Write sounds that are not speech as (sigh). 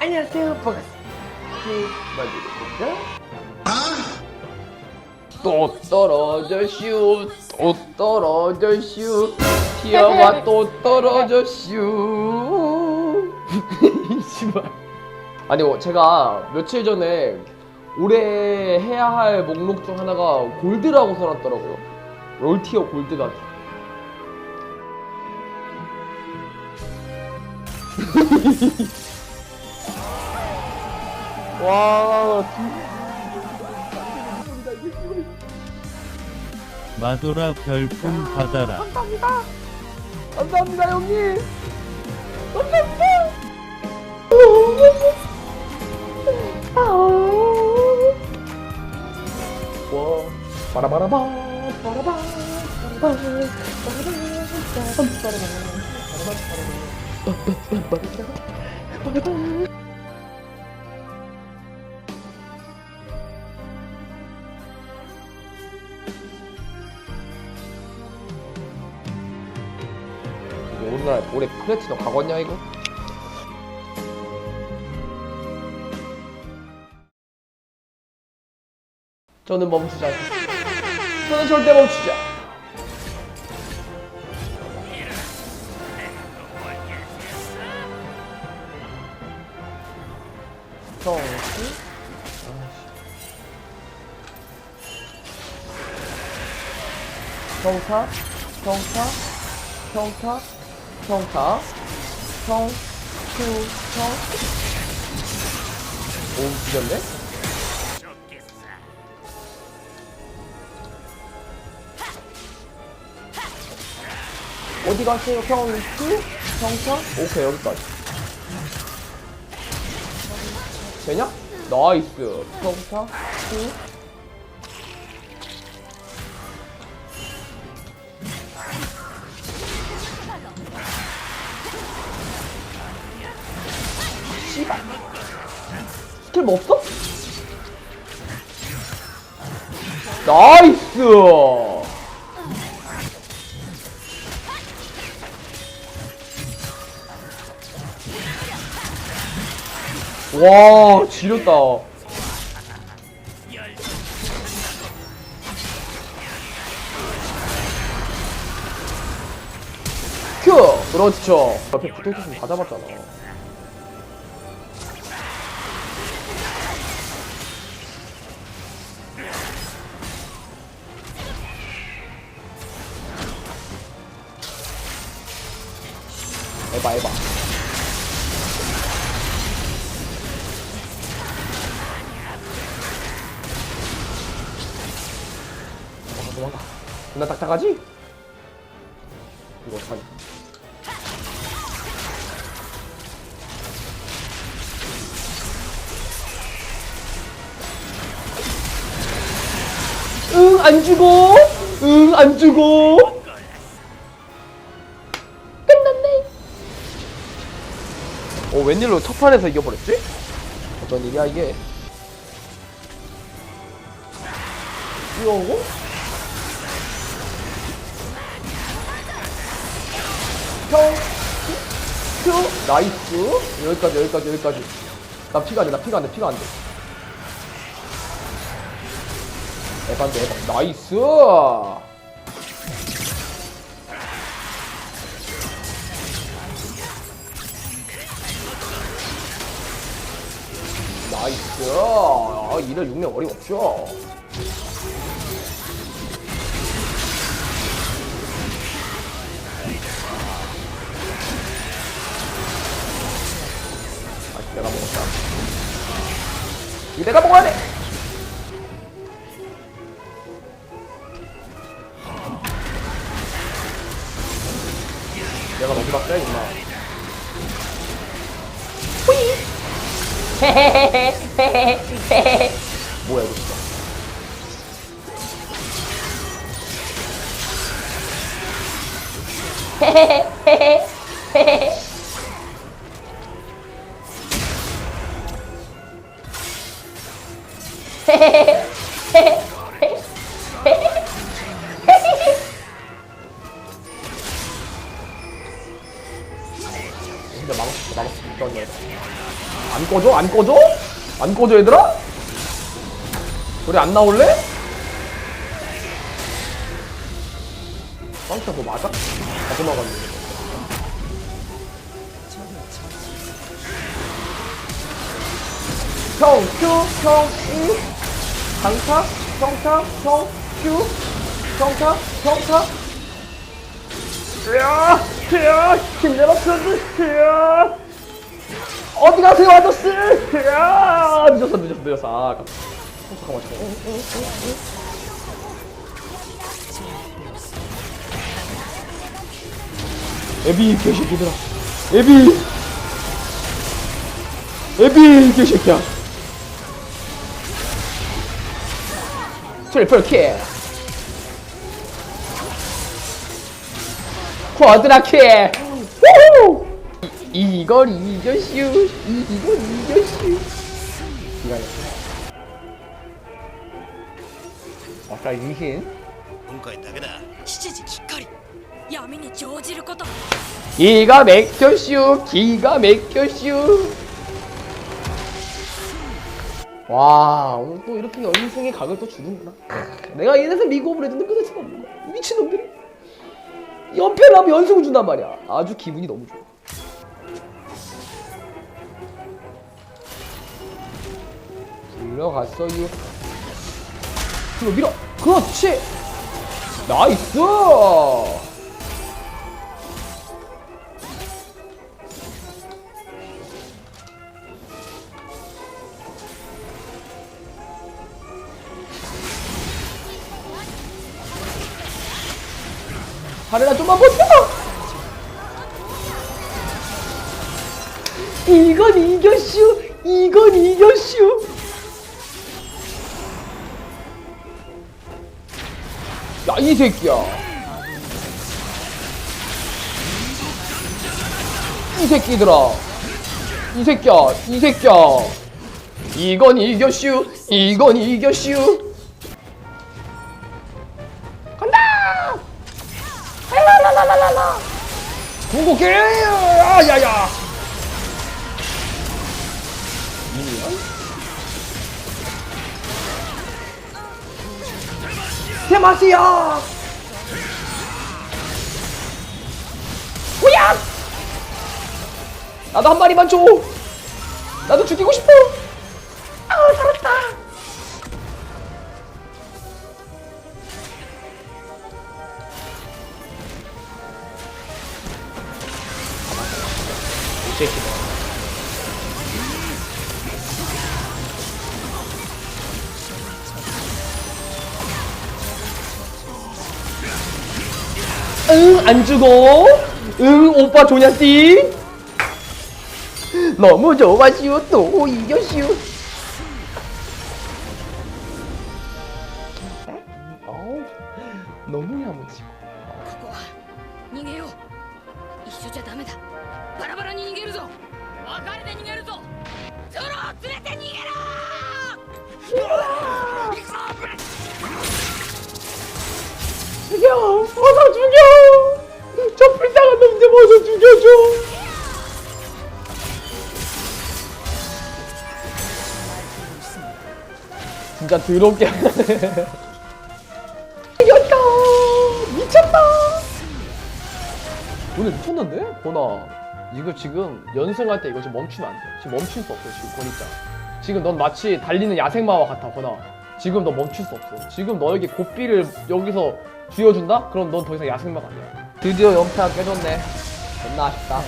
안녕하세요. 반갑습니다. 만두입니다 또 떨어져 슈또 떨어져 슈. 티어가 (laughs) 또 떨어져 슈. 씨발. 아니 어, 제가 며칠 전에 올해 해야 할 목록 중 하나가 골드라고 써놨더라고요. 롤티어 골드가 (laughs) 와 마도라 별풍 받아라. 감사합니다. 감사합니다, 형님. 감사합니다. 와, 바라바라바, 바라바, 바라바, 바라바, 바라바, 바라바, 오늘 올해 플래티넘 가겠냐 이거? 저는 멈추지 않겠습니다. 저는 절대 멈추지 않. 정신? 평타, 평타, 평타, 평타, 평, 큐, 평. 오, 죽였네? 어디 가세요? 평, 큐, 평타? 오케이, 여기까지. 되냐? 나이스. 평타, 큐. 씨발. 스킬 뭐 없어? 나이스! 와, 지렸다. 큐! 그렇죠. 옆에 붙어있으면 다 잡았잖아. 에바 에바 도망가 도망가 나 딱딱하지? 이거 어떡하지? 응, 안 죽어! 응, 안 죽어! 웬일로 첫 판에서 이겨버렸지? 어떤 일이야, 이게? 뛰어오고? 평, 큐, 나이스. 여기까지, 여기까지, 여기까지. 나 피가 안 돼, 나 피가 안 돼, 피가 안 돼. 에반데, 에반. 나이스! 나이스. 아, 이래 육면 어림없죠. 아, 내가 먹었다. 이 내가 먹어야 돼. 내가 너무 박자 임마. 뭐야 이거 진짜. (laughs) (laughs) 근데 막았어 막았어 이건 거안 꺼져? 안 꺼져? 안 꺼져 얘들아? 소리 안 나올래? 빵차 뭐 맞아? 가져 나갔네 형, 큐, 형, 이 강타, 평타, 형, 큐, 평타, 평타 으아, 으아, 힘내라 편들, 으아 어디 가세요 아저씨? 으아 늦었어 늦었어 늦었어. 아 아깝다. 어, 잠깐만 잠깐만. 어, 어, 어, 어. 에비 개새끼들아. 에비. 에비 개새끼야. 트리플 킬 쿼드라 킬 우후 이- 이걸 이겨슈 이- 이걸 이겨슈 이거 아까 이신 今回だけだ7時きっかり闇に乗じること 기가 막혀슈 기가 막혀슈 와 오늘 또 이렇게 연승의 각을 또 주는구나 내가 이래서 리그 오브 레전드 끊을 수가 없는 거야 미친놈들이 연패를 하면 연승을 준단 말이야. 아주 기분이 너무 좋아. 들어갔어요 뒤로 밀어. 그렇지. 나이스 하늘아 좀만 버텨! 이건 이겨슈! 이건 이겨슈! 야, 이 새끼야! 이 새끼들아! 이 새끼야! 이 새끼야! 이건 이겨슈! 이건 이겨슈! 라라라라라라. 궁극기 아야야. 테마시야. 뭐야! 나도 한 마리만 줘. 나도 죽이고 싶어 새끼들 응, 안 죽어. 응, 오빠 조냐씨. 너무 좋아시오. 또 이겨시오. 죽여! 어서 죽여! 저 불쌍한 놈좀 어서 죽여줘! 진짜 더럽게 하네. (laughs) 이겼다! 미쳤다! 오늘 미쳤는데? 보나. 이거 지금 연승할 때 이거 지금 멈추면 안 돼. 지금 멈출 수 없어, 지금 보니까. 지금 넌 마치 달리는 야생마와 같아, 보나. 지금 너 멈출 수 없어. 지금 너에게 고삐를 여기서 쥐어준다? 그럼 넌 더 이상 야생마가 아니야. 드디어 연패가 깨졌네. 겁나 아쉽다.